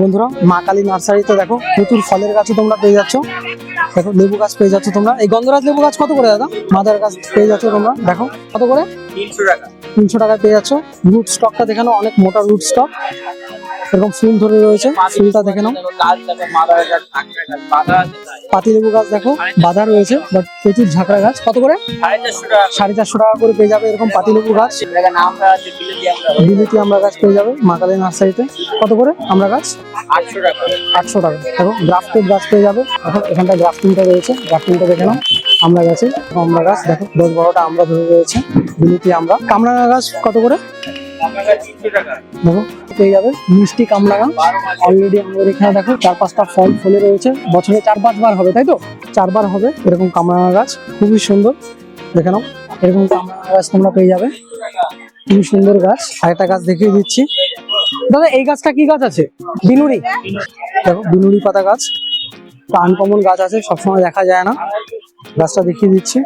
বন্ধুরা মা কালী নার্সারিতে দেখো প্রচুর ফলের গাছও তোমরা পেয়ে যাচ্ছ। দেখো লেবু গাছ পেয়ে যাচ্ছ তোমরা। এই গন্ধরাজ লেবু গাছ কত করে দাদা? মাদার গাছ পেয়ে যাচ্ছ তোমরা। দেখো কত করে? তিনশো টাকা। তিনশো টাকায় পেয়ে যাচ্ছ। রুট স্টকটা দেখে নাও অনেক মোটা রুট স্টক। এরকম ফুল ধরে রয়েছে। ফুলটা দেখে নাও। পাতি লেবু গাছ দেখো, বাধা রয়েছে বাট প্রচুর ঝাঁকড়া গাছ। কত করে? সাড়ে চারশো টাকা করে পেয়ে যাবে এরকম পাতি লেবু গাছ। বিলেতি আমরা গাছ পেয়ে যাবে মা কালী নার্সারিতে। কত করে আমরা গাছ? আটশো টাকা। আটশো টাকা দেখো, গ্রাফটেড গাছ পেয়ে যাবে। এখন এখানটা গ্রাফটিংটা রয়েছে। গ্রাফটিংটা দেখে নাও। আমরা গাছে আমরা গাছ, দেখো, দশ বারোটা আমরা ধরে রয়েছে। বিলিতি আমরা কামরাঙা গাছ কত করে? দেখো, পেয়ে যাবে। মিষ্টি কামরাঙা। অলরেডি আমাদের এখানে দেখো, চার পাঁচটা ফল ফলে রয়েছে। বছরে চার পাঁচবার হবে, তাই তো? চারবার হবে এরকম কামরাঙা গাছ। খুবই সুন্দর। দেখে নাও, এরকম কামরাঙা গাছ তোমরা পেয়ে যাবে। খুবই সুন্দর গাছ। আরেকটা গাছ দেখিয়ে দিচ্ছি। দাদা, এই গাছটা কি গাছ আছে? বিনুরি। দেখো, বিনুরি পাতা গাছ। আনকমন গাছ আছে, সবসময় দেখা যায় না। গাছটা দেখিয়ে দিচ্ছি।